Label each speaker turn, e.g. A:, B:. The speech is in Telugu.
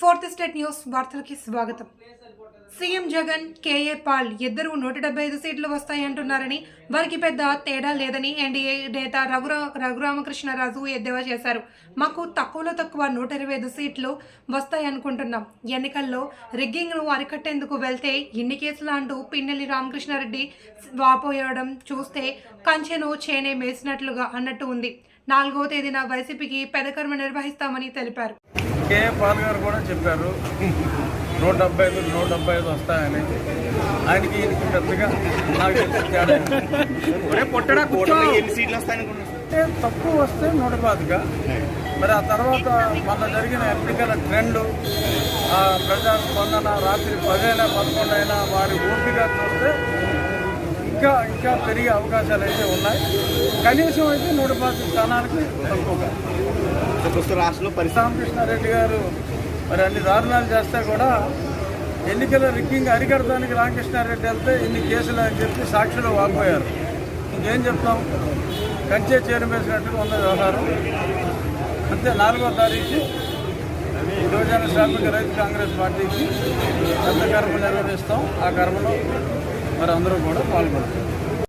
A: ఫోర్త్ స్టేట్ న్యూస్ వార్తలకి స్వాగతం. సీఎం జగన్ కేఏ పాల్ ఇద్దరు నూట డెబ్బై ఐదు సీట్లు వస్తాయంటున్నారని వారికి పెద్ద తేడా లేదని ఎన్డీఏ నేత రఘురా రఘురామకృష్ణరాజు ఎద్దేవా చేశారు. మాకు తక్కువలో తక్కువ నూట ఇరవై ఐదు సీట్లు వస్తాయనుకుంటున్నాం ఎన్నికల్లో రిగ్గింగ్ను అరికట్టేందుకు వెళ్తే ఇన్ని కేసులు అంటూ పిన్నెల్లి రామకృష్ణారెడ్డి వాపోయడం చూస్తే కంచెను చేనే మేసినట్లుగా అన్నట్టు ఉంది. నాలుగో తేదీన వైసీపీకి పెదకర్మ నిర్వహిస్తామని తెలిపారు.
B: కే పాల్ గారు కూడా చెప్పారు నూట డెబ్బై ఐదు నూట డెబ్బై ఐదు వస్తాయని. ఆయనకి ఈయనకి పెద్దగా నాకు తెలిసి తేడా ఏం లేదు.
C: ఎన్ని సీట్లు వస్తాయనుకున్నాను
B: అంటే తక్కువ వస్తే నూట పాతిక. మరి ఆ తర్వాత మొన్న జరిగిన ఎన్నికల ట్రెండ్ ఆ ప్రజా స్పందన రాత్రి పదైనా పదకొండైనా వారి ఓపిక చూస్తే ఇంకా ఇంకా పెరిగే అవకాశాలు అయితే ఉన్నాయి. కనీసం అయితే నూట పాతిక స్థానాలకి తక్కువగా.
C: ప్రస్తుత రాష్ట్రంలో పరిస్థితి.
B: గారు మరి అన్ని దారుణాలు చేస్తే కూడా ఎన్నికల రిగ్గింగ్ అరికడటానికి రామకృష్ణారెడ్డి వెళ్తే ఇన్ని కేసులు అని చెప్పి సాక్షులు వాపోయారు. ఇంకేం చెప్తాం? కంచే చేరమేసినట్టుగా ఉన్న వ్యవహారం. అంతే నాలుగో తారీఖు యువజన శ్రామిక రైతు కాంగ్రెస్ పార్టీకి పెద్ద కర్మ నిర్వహిస్తాం ఆ కర్మలో మరి అందరూ కూడా పాల్గొంటారు.